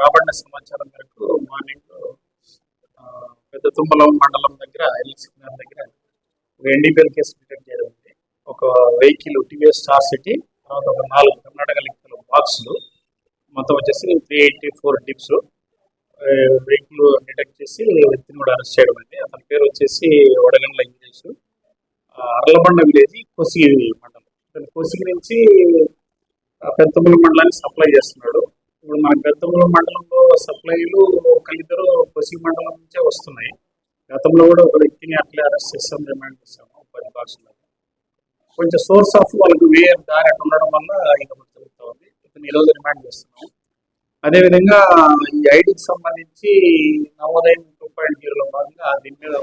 రాబడిన సమాచారం మేరకు మార్నింగ్ పెద్ద తుమ్మలం మండలం దగ్గర ఎల్ఎస్సి దగ్గర ఒక ఎన్డీపీఎల్ కేసు డిటెక్ట్ చేయడం ఉంది. ఒక వెహికల్ టీవీఎస్ స్టార్ సిటీ తర్వాత ఒక నాలుగు కర్ణాటక లెక్కల బాక్సులు. మొత్తం వచ్చేసి three eighty four dips. Vehicle detect చేసి వ్యక్తిని కూడా అరెస్ట్ చేయడం అండి అతని పేరు వచ్చేసి వడగండ్ల ఇంగ్లీష్ అర్లబండ విలేజ్ కొసిగిరి మండలం. కోసిగి నుంచి ఆ, మండలానికి సప్లై చేస్తున్నాడు. ఇప్పుడు మన గతంలో మండలంలో సప్లైలు ఒకరిద్దరు పశ్చిమ మండలం నుంచే వస్తున్నాయి. గతంలో కూడా ఒక వ్యక్తిని అట్లే అరెస్ట్ చేస్తాం రిమాండ్ చేస్తాము పది భాషలో కొంచెం సోర్స్ ఆఫ్ వాళ్ళకి వే దారి అట్లా ఉండడం వల్ల ఇది జరుగుతూ ఉంది. ఇతను ఈరోజు రిమాండ్ చేస్తున్నాము. అదేవిధంగా ఈ ఐడికి సంబంధించి నవోదయం టూ పాయింట్ జీరోలో భాగంగా దీని మీద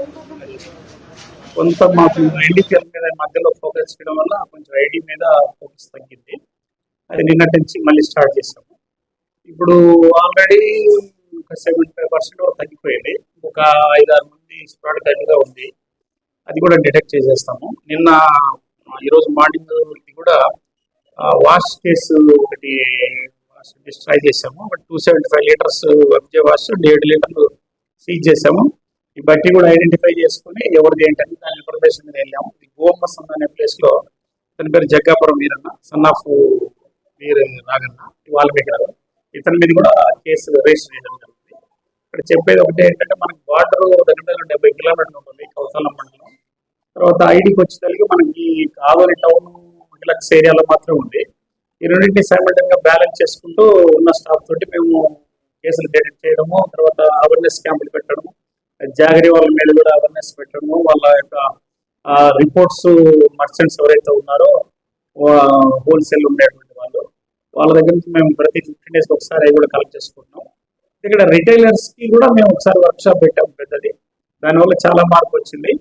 కొంత మాకు ఎన్డీపీఎల్ మీద మధ్యలో ఫోకస్ చేయడం వల్ల కొంచెం ఐడి మీద ఫోకస్ తగ్గింది. అది నిన్నటి నుంచి మళ్ళీ స్టార్ట్ చేసాము ఇప్పుడు ఆల్రెడీ ఒక సెవెంటీ ఫైవ్ పర్సెంట్ తగ్గిపోయింది. ఒక ఐదారు మంది స్పాట్ దగ్గరగా ఉంది. అది కూడా డిటెక్ట్ చేసేస్తాము. నిన్న ఈరోజు మార్నింగ్ ఇది కూడా వాష్ కేసు ఒకటి డిస్ట్రాయ్ చేసాము. ఒక టూ సెవెంటీ ఫైవ్ లీటర్స్ వెబ్జే వాష్ ఏడు లీటర్లు సీజ్ చేసాము. ఈ బట్టి కూడా ఐడెంటిఫై చేసుకుని ఎవరిది ఏంటని దాని ఇన్ఫర్మేషన్ మీద వెళ్ళాము. ఇది గోమస్ అనే ప్లేస్లో లో పేరు జగ్గాపురం వీరన్న సన్ ఆఫ్ మీరు రాగన్న వాల్మీకి గారు ఇతని మీద కూడా కేసు రిజిస్టర్ చేయడం జరుగుతుంది. ఇక్కడ చెప్పేది ఒకటి ఏంటంటే మనకి బార్డర్ దగ్గర దగ్గర డెబ్బై కిలోమీటర్లు ఉంటుంది కౌతాలం మండలం. తర్వాత ఐడికి వచ్చేసరికి మనకి కావలి టౌన్ రిలాక్స్ ఏరియాలో మాత్రం ఉంది. ఈ రెండింటిని సైమల్టైన్గా బ్యాలెన్స్ చేసుకుంటూ ఉన్న స్టాఫ్ తోటి మేము కేసులు డిటెక్ట్ చేయడము తర్వాత అవేర్నెస్ క్యాంపులు పెట్టడము జాగరి వాళ్ళ మీద కూడా అవేర్నెస్ పెట్టడము వాళ్ళ యొక్క రిపోర్ట్స్ మర్చెంట్స్ ఎవరైతే ఉన్నారో హోల్సేల్ ఉండేటువంటి వాళ్ళ దగ్గర నుంచి మేము ప్రతి ఫిఫ్టీన్ డేస్ ఒకసారి అవి కూడా కలెక్ట్ చేసుకుంటున్నాం ఇక్కడ రిటైలర్స్కి కూడా మేము ఒకసారి వర్క్ షాప్ పెట్టాం పెద్దది. దానివల్ల చాలా మార్పు వచ్చింది.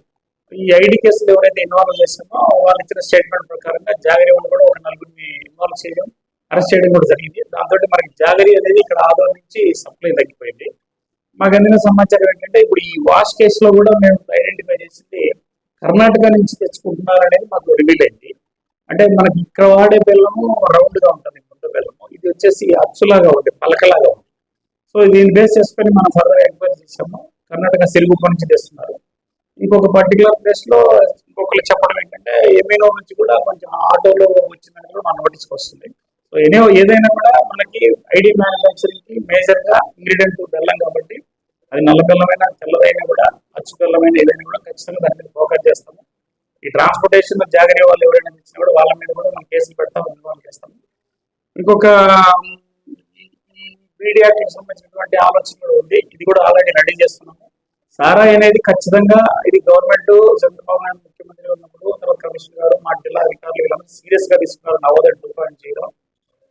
ఈ ఐడి కేసులు ఎవరైతే ఇన్వాల్వ్ చేసామో వాళ్ళు ఇచ్చిన స్టేట్మెంట్ ప్రకారంగా జాగరి వాళ్ళు కూడా ఒక నలుగురిని ఇన్వాల్వ్ చేయడం అరెస్ట్ చేయడం కూడా జరిగింది. దాంతో మనకి జాగరి అనేది ఇక్కడ ఆధార్ నుంచి సప్లై తగ్గిపోయింది. మాకు అందిన సమాచారం ఏంటంటే ఇప్పుడు ఈ వాష్ కేసులో కూడా మేము ఐడెంటిఫై చేసింది కర్ణాటక నుంచి తెచ్చుకుంటున్నారు అనేది మాకు రివీల్ అయింది. అంటే మనకి ఇక్కడ వాడే బెల్లము రౌండ్గా ఉంటుంది. బెల్లము ఇది వచ్చేసి అచ్చులాగా ఉంది పలకలాగా ఉంది. సో దీన్ని బేస్ చేసుకొని మనం ఫర్దర్ ఎంక్వైరీ చేసాము కర్ణాటక సిరుగుప్ప నుంచి తెస్తున్నారు. ఇంకొక పర్టికులర్ ప్లేస్లో ఇంకొకరు చెప్పడం ఏంటంటే ఎమ్మెనో నుంచి కూడా కొంచెం ఆటోలో వచ్చిందని కూడా మన నోటీస్కి వస్తుంది. సో ఎనీ ఏదైనా కూడా మనకి ఐడి మ్యానుఫ్యాక్చరింగ్కి మేజర్గా ఇంగ్రీడియంట్ బెల్లం కాబట్టి అది నల్ల బెల్లమైనా తెల్లదైనా కూడా అచ్చు బెల్లమైన ఏదైనా కూడా ఖచ్చితంగా దాని మీద ఫోకస్ చేస్తాము. ఈ ట్రాన్స్పోర్టేషన్ జాగ్రత్త వాళ్ళు ఎవరైనా ఇచ్చినా కూడా వాళ్ళ మీద కూడా మనం కేసులు పెడతాం ఇన్వాల్వ్ చేస్తాము. ఇంకొక మీడియాకి సంబంధించినటువంటి ఆలోచన కూడా ఉంది. ఇది కూడా ఆల్రెడీ రెడీ చేస్తున్నాము. సారా అనేది ఖచ్చితంగా ఇది గవర్నమెంట్ చంద్రబాబు నాయుడు ముఖ్యమంత్రి ఉన్నప్పుడు తర్వాత కమిషనర్ గారు మా జిల్లా అధికారులు వీళ్ళందరూ సీరియస్గా తీసుకున్నారు. Navodaya two point zero.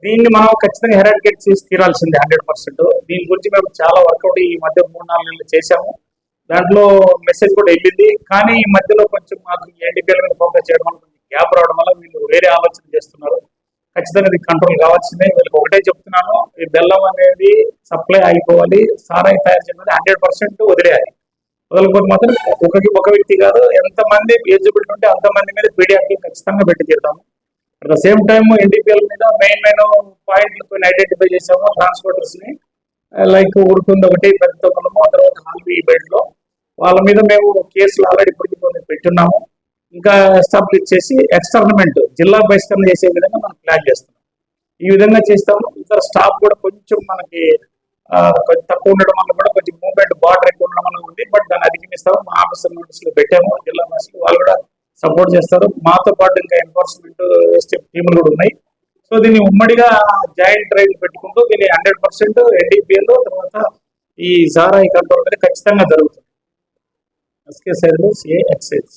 దీన్ని మనం ఖచ్చితంగా హెరాడికేట్ చేసి తీరాల్సిందే హండ్రెడ్ పర్సెంట్. దీని గురించి మేము చాలా వర్కౌట్ ఈ మధ్య మూడు నాలుగు నెలలు చేశాము. దాంట్లో మెసేజ్ కూడా వెళ్ళింది. కానీ ఈ మధ్యలో కొంచెం మాకు ఎన్డీపీఎల్ మీద ఫోకస్ చేయడం వల్ల కొంచెం గ్యాప్ రావడం వల్ల వీళ్ళు వేరే ఆలోచన చేస్తున్నారు. ఖచ్చితంగా ఇది కంట్రోల్ కావాల్సిందే. వీళ్ళకి ఒకటే చెప్తున్నాను ఈ బెల్లం అనేది సప్లై అయిపోవాలి సారాయి తయారు చేయడం హండ్రెడ్ పర్సెంట్ వదిలేయాలి. వదలకపోతే మాత్రం ఒక ఒక వ్యక్తి కాదు ఎంతమంది ఎలిజిబిలిటీ ఉంటే అంతమంది మీద పీడియాకి ఖచ్చితంగా పెట్టి తీరుతాము. At the same time NDPL మీద మెయిన్ మెయిన్ పాయింట్లు ఐడెంటిఫై చేసాము ట్రాన్స్పోర్టర్స్ని. Uh, లైక్ ఉడుకుంది ఒకటి పెద్ద పొలము తర్వాత నాలుగు ఈ బెడ్లో వాళ్ళ మీద మేము కేసులు ఆల్రెడీ ఇప్పటికీ కొన్ని పెట్టున్నాము. ఇంకా ఎస్టాబ్లిష్ చేసి ఎక్స్టర్నమెంట్ జిల్లా బహిష్కరణ చేసే విధంగా మనం ప్లాన్ చేస్తున్నాం. ఈ విధంగా చేస్తాము. ఇంకా స్టాఫ్ కూడా కొంచెం మనకి కొంచెం తక్కువ ఉండడం వల్ల కూడా కొంచెం మూవ్మెంట్ బార్డర్ ఎక్కువ ఉండడం వల్ల ఉంది. బట్ దాన్ని అధిగమిస్తాము. మా ఆఫీసర్ నోటీసులు పెట్టాము. జిల్లా బస్సులు వాళ్ళు కూడా సపోర్ట్ చేస్తారు. మాతో పాటు ఇంకా ఎన్ఫోర్స్మెంట్ టీములు కూడా ఉన్నాయి. సో దీన్ని ఉమ్మడిగా జాయింట్ డ్రైవ్ పెట్టుకుంటూ దీన్ని హండ్రెడ్ పర్సెంట్ ఎన్డీపీఎల్ తర్వాత ఈ జారా ఈ కంట్రోల్ అనేది ఖచ్చితంగా జరుగుతుంది. SK side CA excise